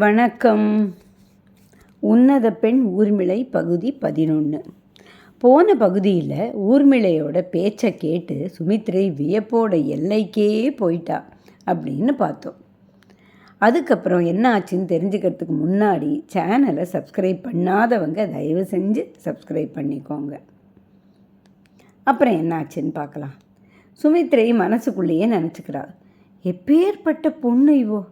வணக்கம். உன்னத பெண் ஊர்மிளை பகுதி பதினொன்று போன பகுதியில் ஊர்மிளையோட பேச்சை கேட்டு சுமித்ரை வியப்போட எல்லைக்கே போயிட்டா அப்படின்னு பார்த்தோம். அதுக்கப்புறம் என்ன ஆச்சுன்னு தெரிஞ்சுக்கிறதுக்கு முன்னாடி சேனலை சப்ஸ்கிரைப் பண்ணாதவங்க தயவு செஞ்சு சப்ஸ்கிரைப் பண்ணிக்கோங்க. அப்புறம் என்ன ஆச்சுன்னு பார்க்கலாம். சுமித்ரை மனசுக்குள்ளேயே நினச்சிக்கிறாள் எப்பேற்பட்ட பொண்ணு இவோ?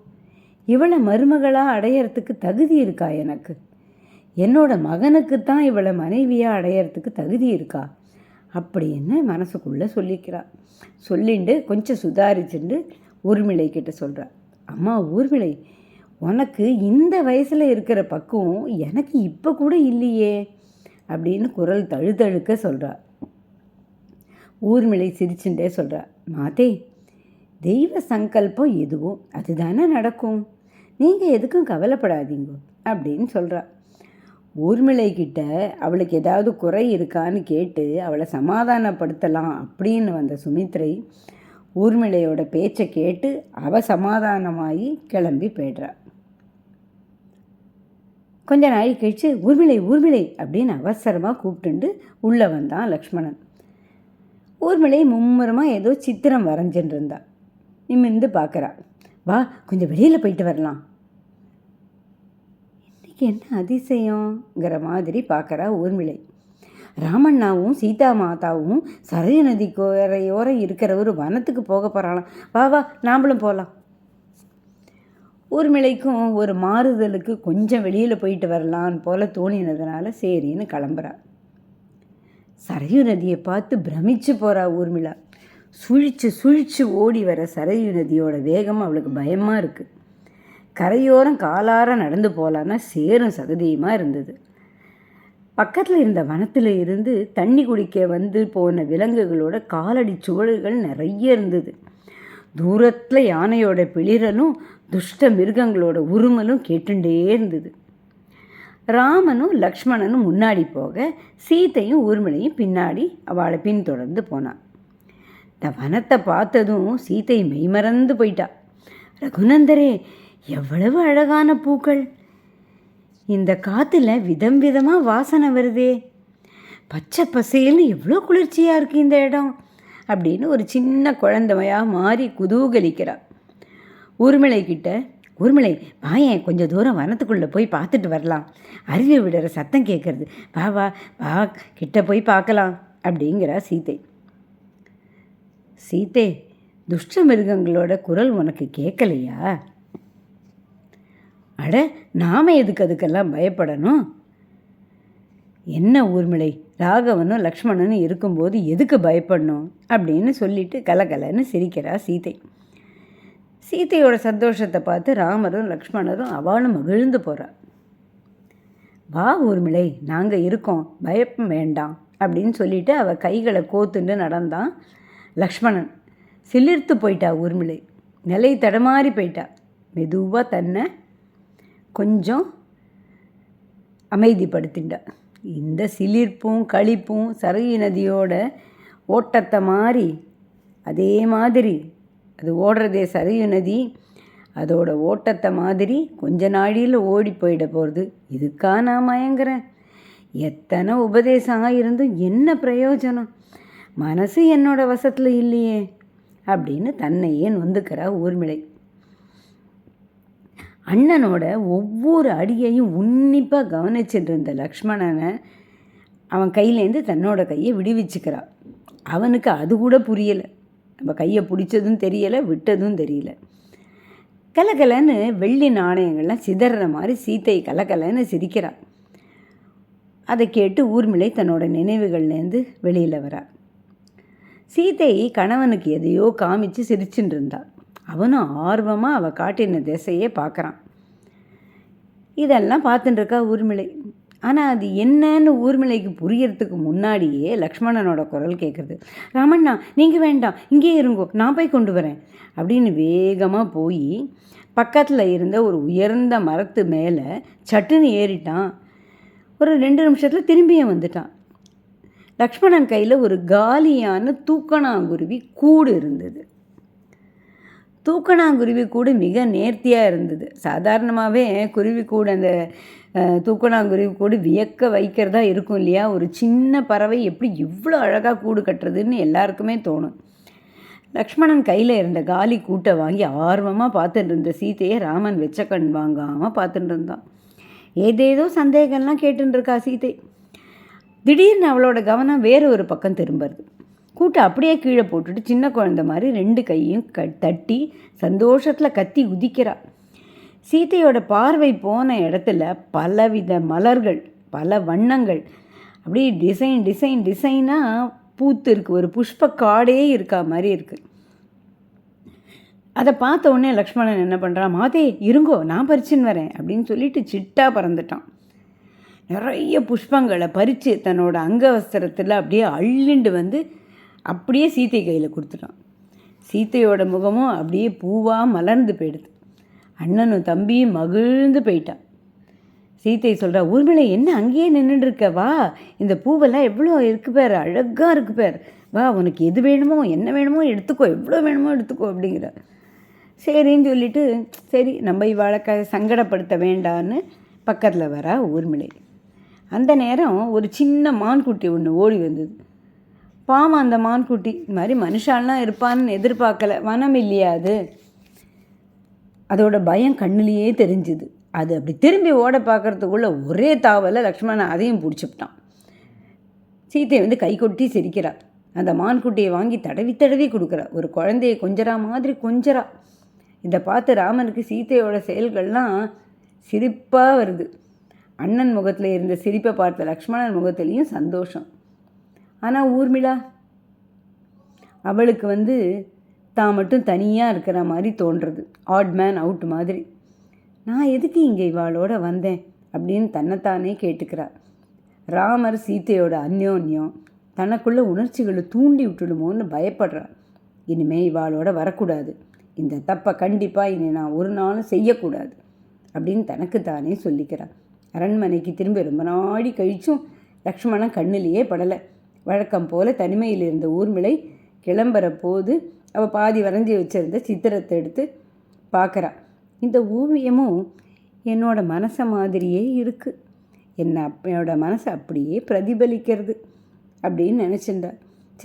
இவளை மருமகளாக அடையறதுக்கு தகுதி இருக்கா எனக்கு? என்னோட மகனுக்கு தான் இவளை மனைவியாக அடையறதுக்கு தகுதி இருக்கா? அப்படின்னு மனசுக்குள்ளே சொல்லிக்கிறா. சொல்லிண்டு கொஞ்சம் சுதாரிச்சுண்டு ஊர்மிளை கிட்ட சொல்கிறா அம்மா ஊர்மிளை உனக்கு இந்த வயசில் இருக்கிற பக்குவம் எனக்கு இப்போ கூட இல்லையே அப்படின்னு குரல் தழுதழுக்க சொல்கிறா ஊர்மிளை சிரிச்சுட்டே சொல்கிறா மாதே தெய்வ சங்கல்பம் எதுவோ அதுதானே நடக்கும். நீங்கள் எதுக்கும் கவலைப்படாதீங்க அப்படின்னு சொல்கிறா ஊர்மிளை கிட்ட அவளுக்கு ஏதாவது குறை இருக்கான்னு கேட்டு அவளை சமாதானப்படுத்தலாம் அப்படின்னு வந்த சுமித்ரை ஊர்மிளையோட பேச்சை கேட்டு அவ சமாதானமாகி கிளம்பி போய்ட்றா. கொஞ்ச நாள் கழிச்சு ஊர்மிளை ஊர்மிளை அப்படின்னு அவசரமாக கூப்பிட்டுண்டு உள்ளே வந்தான் லக்ஷ்மணன். ஊர்மிளை மும்முரமாக ஏதோ சித்திரம் வரைஞ்சின்னு இருந்தா நிமிர்ந்து பார்க்குறா வா கொஞ்சம் வெளியில் போயிட்டு வரலாம். என்ன அதிசயங்கிற மாதிரி பார்க்குறா ஊர்மிளை. ராமண்ணாவும் சீதா மாதாவும் சரயு நதி கோரையோரம் இருக்கிற ஒரு வனத்துக்கு போக போகிறாளாம் வா வா நாமளும் போகலாம் ஊர்மிளைக்கும் ஒரு மாறுதலுக்கு கொஞ்சம் வெளியில் போயிட்டு வரலான்னு போல தோணினதுனால சரின்னு கிளம்புறா. சரயு நதியை பார்த்து பிரமிச்சு போகிறா ஊர்மிளா. சுழிச்சு சுழிச்சு ஓடி வர சரயு நதியோட வேகம் அவளுக்கு பயமாக இருக்குது கரையோரம் காலார நடந்து போகலான்னா சேரும் சகதியுமாக இருந்தது. பக்கத்தில் இருந்த வனத்தில் இருந்து தண்ணி குடிக்க வந்து போன விலங்குகளோட காலடி சுவடுகள் நிறைய இருந்தது. தூரத்தில் யானையோட பிளிரலும் துஷ்ட மிருகங்களோட உருமலும் கேட்டுண்டே இருந்தது. ராமனும் லக்ஷ்மணனும் முன்னாடி போக சீத்தையும் ஊர்மலையும் பின்னாடி அவளை பின்தொடர்ந்து போனான் இந்த வனத்தை பார்த்ததும் சீத்தை மெய்மறந்து போயிட்டா. ரகுநந்தரே எவ்வளவு அழகான பூக்கள். இந்த காற்றுல விதம் விதமாக வாசனை வருதே. பச்சை பசேல்னு எவ்வளோ குளிர்ச்சியாக இருக்குது இந்த இடம் அப்படின்னு ஒரு சின்ன குழந்தைமையாக மாறி குதூகலிக்கிறா. ஊர்மிளை கிட்ட ஊர்மிளை வாயேன் கொஞ்சம் தூரம் வனத்துக்குள்ளே போய் பார்த்துட்டு வரலாம். அருவி விடுற சத்தம் கேட்குறது வா வா வா கிட்ட போய் பார்க்கலாம் அப்படிங்கிறா சீத்தை சீத்தே துஷ்ட மிருகங்களோட குரல் உனக்கு கேட்கலையா அட நாம எதுக்கு அதுக்கெல்லாம் பயப்படணும்? என்ன ஊர்மிளை? ராகவனும் லக்ஷ்மணனும் இருக்கும்போது எதுக்கு பயப்படணும்? அப்படின்னு சொல்லிட்டு கலகலன்னு சிரிக்கிறா சீதை. சீதையோட சந்தோஷத்தை பார்த்து ராமரும் லக்ஷ்மணரும் அவளும் மகிழ்ந்து போகிறா வா ஊர்மிளை நாங்கள் இருக்கோம் பயப்பம் வேண்டாம் அப்படின்னு சொல்லிட்டு அவள் கைகளை கோத்துண்டு நடந்தான் லக்ஷ்மணன். சிலிர்த்து போயிட்டா ஊர்மிளை. நிலை தடமாறி போயிட்டா. மெதுவாக தன்னை கொஞ்சம் அமைதிப்படுத்திண்டா இந்த சிலிர்ப்பும் களிப்பும் சரயு நதியோட ஓட்டத்தை மாறி அதே மாதிரி அது ஓடுறதே சரயு நதி அதோட ஓட்டத்தை மாதிரி கொஞ்ச நாழியில் ஓடி போயிட போகிறது இதுக்கா நான் மயங்குறேன் எத்தனை உபதேசம் இருந்தும் என்ன பிரயோஜனம்? மனசு என்னோட வசத்தில் இல்லையே அப்படின்னு தன்னையே நொந்துக்கிறா ஊர்மிளை. அண்ணனோட ஒவ்வொரு அடியையும் உன்னிப்பாக கவனிச்சுட்டு இருந்த லக்ஷ்மணனை அவன் கையிலேருந்து தன்னோட கையை விடுவிச்சுக்கிறான் அவனுக்கு அது கூட புரியலை. நம்ம கையை பிடிச்சதும் தெரியலை விட்டதும் தெரியல. கலகலன்னு வெள்ளி நாணயங்கள்லாம் சிதற மாதிரி சீத்தை கலகலன்னு சிரிக்கிறா. அதை கேட்டு ஊர்மிளை தன்னோட நினைவுகள்லேருந்து வெளியில் வரா. சீத்தை கணவனுக்கு எதையோ காமிச்சு சிரிச்சுட்டு இருந்தாள் அவனும் ஆர்வமாக அவள் காட்டின திசையே பார்க்குறான் இதெல்லாம் பார்த்துட்டு இருக்கா ஊர்மிளை. ஆனால் அது என்னன்னு ஊர்மிளைக்கு புரியறதுக்கு முன்னாடியே லக்ஷ்மணனோட குரல் கேட்குறது ராமண்ணா நீங்கள் வேண்டாம் இங்கே இருங்கோ நான் போய் கொண்டு வரேன். அப்படின்னு வேகமாக போய் பக்கத்தில் இருந்த ஒரு உயர்ந்த மரத்து மேலே சட்டுன்னு ஏறிட்டான். ஒரு ரெண்டு நிமிஷத்தில் திரும்பியும் வந்துட்டான். லக்ஷ்மணன் கையில் ஒரு காலியான தூக்கணாங்குருவி கூடு இருந்தது. தூக்கணாங்குருவி கூட மிக நேர்த்தியாக இருந்தது. சாதாரணமாகவே குருவி கூட அந்த தூக்கணாங்குருவி கூட வியக்க வைக்கிறதா இருக்கும் இல்லையா? ஒரு சின்ன பறவை எப்படி இவ்வளோ அழகாக கூடு கட்டுறதுன்னு எல்லாருக்குமே தோணும். லக்ஷ்மணன் கையில் இருந்த காலி கூட்டை வாங்கி ஆர்வமாக பார்த்துட்டு இருந்த சீதையை ராமன் வெச்ச கண் வாங்காமல் பார்த்துட்டு இருந்தான். ஏதேதோ சந்தேகம்லாம் கேட்டுருக்கா சீதை. திடீர்னு அவளோட கவனம் வேறு ஒரு பக்கம் திரும்புறது. கூட்டை அப்படியே கீழே போட்டுட்டு சின்ன குழந்தை மாதிரி ரெண்டு கையும் க தட்டி சந்தோஷத்தில் கத்தி குதிக்கிறாள் சீத்தையோட பார்வை போன இடத்துல பலவித மலர்கள் பல வண்ணங்கள். அப்படியே டிசைன் டிசைன் டிசைனாக பூத்து இருக்கு. ஒரு புஷ்ப காடே இருக்கா மாதிரி இருக்குது அதை பார்த்த உடனே லக்ஷ்மணன் என்ன பண்ணுறான் மாதே இருங்கோ நான் பறிச்சுன்னு வரேன் அப்படின்னு சொல்லிட்டு சிட்டா பறந்துட்டான். நிறைய புஷ்பங்களை பறித்து தன்னோட அங்கவஸ்திரத்தில் அப்படியே அள்ளிண்டு வந்து அப்படியே சீத்தை கையில் கொடுத்துட்டான். சீத்தையோட முகமும் அப்படியே பூவாக மலர்ந்து போயிடுது. அண்ணனும் தம்பியும் மகிழ்ந்து போயிட்டான். சீத்தை சொல்கிறா ஊர்மிளை என்ன அங்கேயே நின்றுட்டுருக்க வா இந்த பூவெல்லாம் எவ்வளோ இருக்கு பேர் அழகாக இருக்கு பேர். வா உனக்கு எது வேணுமோ என்ன வேணுமோ எடுத்துக்கோ எவ்வளோ வேணுமோ எடுத்துக்கோ அப்படிங்கிற. சரின்னு சொல்லிட்டு சரி நம்ம இவாளை க சங்கடப்படுத்த வேண்டான்னு பக்கத்தில் வரா ஊர்மிளை. அந்த நேரம் ஒரு சின்ன மான்குட்டி ஒன்று ஓடி வந்தது. பாவம் அந்த மான்குட்டி. இந்த மாதிரி மனுஷாலாம் இருப்பான்னு எதிர்பார்க்கல. வனம் இல்லையா அது. அதோட பயம் கண்ணிலேயே தெரிஞ்சுது. அது அப்படி திரும்பி ஓட பார்க்கறதுக்குள்ள ஒரே தாவல லக்ஷ்மணன் அதையும் பிடிச்சிப்பிட்டான். சீத்தை வந்து கை கொட்டி சிரிக்கிறாள் அந்த மான்குட்டியை வாங்கி தடவி தடவி கொடுக்குறா. ஒரு குழந்தைய கொஞ்சரா மாதிரி கொஞ்சரா இதை பார்த்து ராமனுக்கு சீத்தையோட செயல்கள்லாம் சிரிப்பாக வருது. அண்ணன் முகத்தில் இருந்த சிரிப்பை பார்த்த லக்ஷ்மணன் முகத்துலேயும் சந்தோஷம். ஆனால் ஊர்மிளா அவளுக்கு வந்து தான் மட்டும் தனியாக இருக்கிற மாதிரி தோன்றுறது ஆட் மேன் அவுட் மாதிரி. நான் எதுக்கு இங்கே இவாளோட வந்தேன் அப்படின்னு தன்னைத்தானே கேட்டுக்கிறார் ராமர் சீத்தையோட அந்யோன்யம் தனக்குள்ள உணர்ச்சிகளை தூண்டி விட்டுடுமோன்னு பயப்படுறா. இனிமே இவாளோட வரக்கூடாது. இந்த தப்பை கண்டிப்பாக இனி நான் ஒரு நாளும் செய்யக்கூடாது அப்படின்னு தனக்கு தானே சொல்லிக்கிறான் அரண்மனைக்கு திரும்பி ரொம்ப நாடி கழிச்சும் லக்ஷ்மணன் கண்ணிலேயே படலை. வழக்கம் போல தனிமையில் இருந்த ஊர்மிளை கிளம்புற போது அவள் பாதி வரைஞ்சி வச்சிருந்த சித்திரத்தை எடுத்து பார்க்குறா. இந்த ஓவியமும் என்னோட மனசை மாதிரியே இருக்குது என்ன என்னோட மனசை அப்படியே பிரதிபலிக்கிறது அப்படின்னு நினச்சிருந்தா.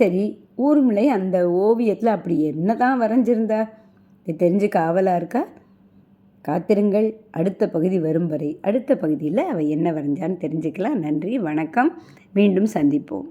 சரி ஊர்மிளை அந்த ஓவியத்தில் அப்படி என்ன தான் வரைஞ்சிருந்தா? இது தெரிஞ்சுக்க ஆவலாக இருக்கா? காத்திருங்கள் அடுத்த பகுதி வரும் வரை. அடுத்த பகுதியில் அவள் என்ன வரைஞ்சான்னு தெரிஞ்சுக்கலாம். நன்றி வணக்கம். மீண்டும் சந்திப்போம்.